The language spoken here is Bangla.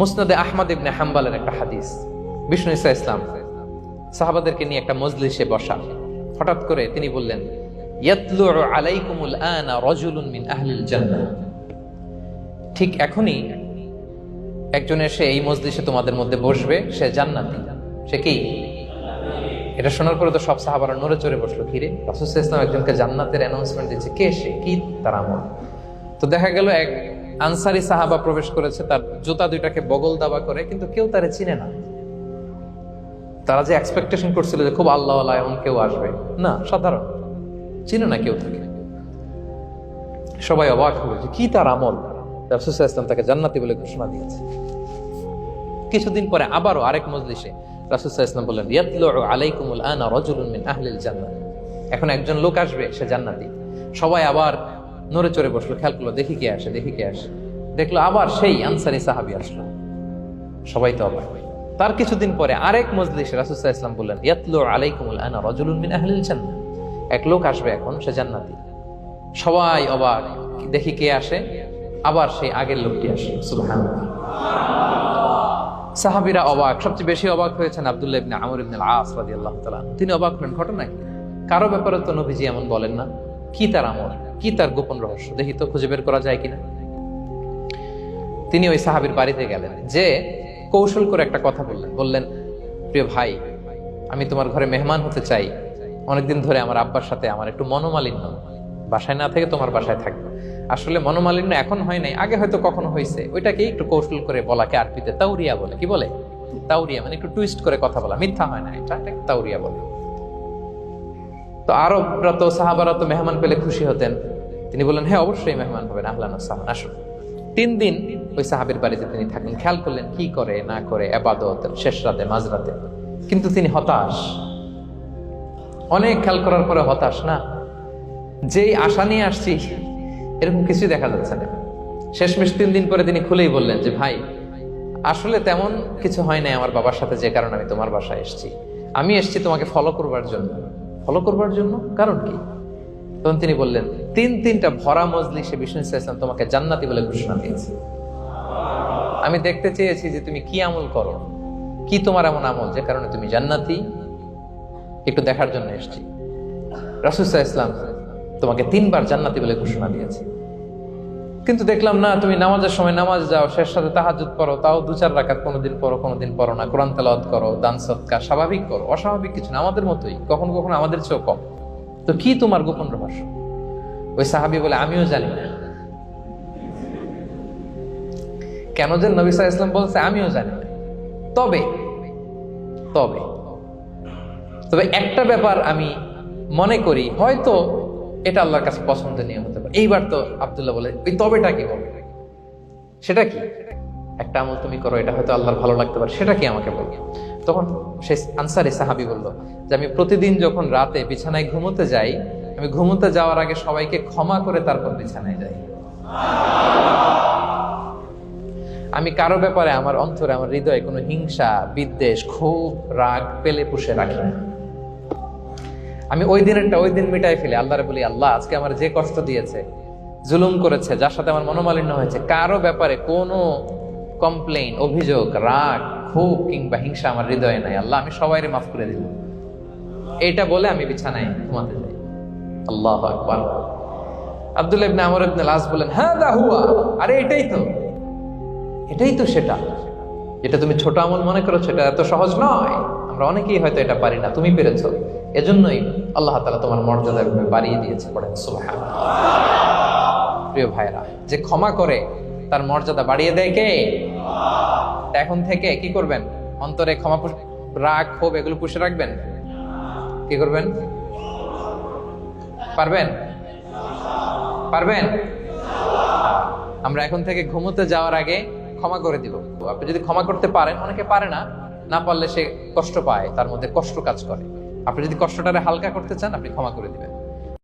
মুসনাদে আহমদ ইবনে হাম্বালের একটা হাদিস। বিষ্ণু ইসা ইসলাম সাহাবাদেরকে নিয়ে একটা মজলিসে বসা। হঠাৎ করে তিনি বললেন ইয়াতলু আলাইকুমুল আনা রাজুলুন মিন আহলিল জান্নাহ। ঠিক এখনই একজন এসে এই মজলিসে তোমাদের মধ্যে বসবে, সে জান্নাতি। সে কি? এটা শোনার পরে তো সব সাহাবারা নড়ে চড়ে বসল কিরে রাসুল ইসলাম একজনকে জান্নাতের অ্যানাউন্সমেন্ট দিচ্ছে। কে সে? কি তার আমল? তো দেখা গেল এক আনসারি সাহাবা প্রবেশ করেছে, তার জুতা দুইটাকে বগল দাবা করে, কিন্তু কেউ তারে চিনে না। তারা যে এক্সপেকটেশন করছিল যে খুব আল্লাহ এমন কেউ আসবে, না, সাধারণ। চিনে না কেউ তাকে। সবাই অবাক হলো যে কি তার আমল? ইসলাম তাকে জান্নাতি বলে ঘোষণা দিয়েছে। কিছুদিন পরে আবারও আরেক মজলিসে রাসুল ইসলাম বললেন আলাইকুমুল আনা রাজুলুন মিন আহলিল জান্নাহ। এখন একজন লোক আসবে, সে জান্নাতি। সবাই আবার নড়ে চড়ে বসল, খেয়াল করল, দেখি কে আসে, দেখি কে আসে। দেখল আবার সেই আনসারি সাহাবি আসলো। সবাই তো অবাক। তার কিছুদিন পরে আরেক মজলিসে রাসুল ইসলাম বললেন, ইয়াতলু আলাইকুমুল আনা রাজুলুন মিন আহলিল জান্নাহ। এক লোক আসবে এখন, সে জান্নাতি। সবাই অবাক, দেখি কে আসে। আবার সেই আগের লোকটি আসে, সুবহানাল্লাহ। সাহাবিরা অবাক, সবচেয়ে বেশি অবাক হয়েছেন আব্দুল্লাহ ইবনে আমর ইবনে আস রাদিয়াল্লাহু তাআলা। তিনি অবাক হলেন, ঘটনা কি? কারও ব্যাপারে তো নবীজি এমন বলেন না। কি তার আমল? কি তার গোপন রহস্য? দেখি তো, খুঁজে বের করা যায় কিনা? তিনি ওই সাহাবীর বাড়িতে গেলেন, যে কৌশল করে একটা কথা বললেন। বললেন, প্রিয় ভাই, আমি তোমার ঘরে মেহমান হতে চাই। অনেকদিন ধরে আমার আব্বার সাথে আমার একটু মনোমালিন্য। বাসায় না থেকে তোমার বাসায় থাকবে। আসলে মনোমালিন্য এখন হয় নাই, আগে হয়তো কখনো হয়েছে ওইটাকে একটু কৌশল করে বলাকে আরবিতে তাউরিয়া বলে। কি বলে? তাউরিয়া মানে একটু টুইস্ট করে কথা বলা। মিথ্যা হয় না, এটা তাউরিয়া বলে। তো আরবরা তো, সাহাবারা তো মেহমান পেলে খুশি হতেন। তিনি বললেন হ্যাঁ অবশ্যই মেহমান হবেন, আহলান সাহান আসুন। তিন দিন ওই সাহাবের বাড়িতে তিনি থাকলেন খেয়াল করলেন কি করে, না করে, আবাদত, শেষ রাতে মাঝরাতে কিন্তু তিনি হতাশ। অনেক খেয়াল করার পরে হতাশ, না? যেই আশা নিয়ে আসছি, এরকম কিছুই দেখা যাচ্ছে না। শেষমেশ তিন দিন পরে তিনি খুলেই বললেন যে, ভাই, আসলে তেমন কিছু হয় নাই আমার বাবার সাথে, যে কারণে আমি তোমার বাসায় এসেছি। আমি এসেছি তোমাকে ফলো করবার জন্য। ফলো করবার জন্য? কারণ কি? তখন তিনি বললেন, তিন তিনটা ভরা মজলি সে বিষ্ণু তোমাকে জান্নাতি বলে ঘোষণা দিয়েছে। আমি দেখতে চেয়েছি যে তুমি কি আমল করো? কি তোমার এমন আমল যে কারণে তুমি জান্নাতি? একটু দেখার জন্য এসছি। রাসুসাহ ইসলাম তোমাকে তিনবার জান্নাতি বলে ঘোষণা দিয়েছে। কিন্তু দেখলাম, না, তুমি নামাজের সময় নামাজ যাও, শেষ সাথে তাহাজুদ করো তাও দু চার রাকাত কোনোদিন পড়ো কোনোদিন পড়ো না। কোরআন তেলাওয়াত করো, দান সৎকার, স্বাভাবিক করো। অস্বাভাবিক কিছু না, আমাদের মতোই। কখনো কখনো আমাদের চেয়েও কম। তো কি তোমার গোপন রহস্য? ওই সাহাবি বলে, আমিও জানি না। কেন যে নবী সাহা ইসলাম বলছে, আমিও জানি না। তবে তবে তবে একটা ব্যাপার আমি মনে করি, হয়তো এটা আল্লাহর কাছে পছন্দনীয় হতে পারে। এইবার তো আবদুল্লাহ বলে, ওই তবেটা কি বলবে সেটা কি? একটা আমল তুমি করো, এটা হয়তো আল্লাহর ভালো লাগতে পারে, সেটা কি আমাকে বলবে তখন সে আনসারে সাহাবি বলল, যে আমি প্রতিদিন যখন রাতে বিছানায় ঘুমোতে যাই, আমি ঘুমোতে যাওয়ার আগে সবাইকে ক্ষমা করে তারপর বিছানায় যাই। আমি কারও ব্যাপারে আমার অন্তরে, আমার হৃদয়ে কোনো হিংসা, বিদ্বেষ, ক্ষোভ, রাগ পেলে পুষে রাখি না। আমি ওই দিনেরটা ওই দিন মিটাই ফেলি, আল্লাহরে বলি, আল্লাহ, আজকে আমার যে কষ্ট দিয়েছে, জুলুম করেছে, যার সাথে আমার মনোমালিন্য হয়েছে, কারও ব্যাপারে কোনো কমপ্লেন অভিযোগ, রাগ, ক্ষোভ কিংবা হিংসা আমার হৃদয়ে নাই। আল্লাহ, আমি সবাইরে মাফ করে দিব এটা বলে আমি বিছানায় ঘুমাতে যাই। আল্লাহ আকবার। আব্দুল্লাহ ইবনে আমর ইবনে লাস বলেন হ্যাঁ দা হুয়া। আরে, এটাই তো। এটাই তো সেটা। যেটা তুমি ছোট আমল মনে করো সেটা এত সহজ নয়। আমরা অনেকেই হয়তো এটা পারি না, তুমি পেরেছ। এজন্যই আল্লাহ তালা তোমার এভাবে বাড়িয়ে দিয়েছে পড়েন সুবহান প্রিয় ভাইরা যে ক্ষমা করে তার মর্যাদা বাড়িয়ে দেয় কে? এখন থেকে কি করবেন? অন্তরে ক্ষমা রাগ, ক্ষোভ এগুলো পুষে রাখবেন? কি করবেন? পারবেন? পারবেন? আমরা এখন থেকে ঘুমোতে যাওয়ার আগে ক্ষমা করে দিব। আপনি যদি ক্ষমা করতে পারেন, অনেকে পারে না না পারলে সে কষ্ট পায়, তার মধ্যে কষ্ট কাজ করে। আপনি যদি কষ্টটারে হালকা করতে চান আপনি ক্ষমা করে দিবেন।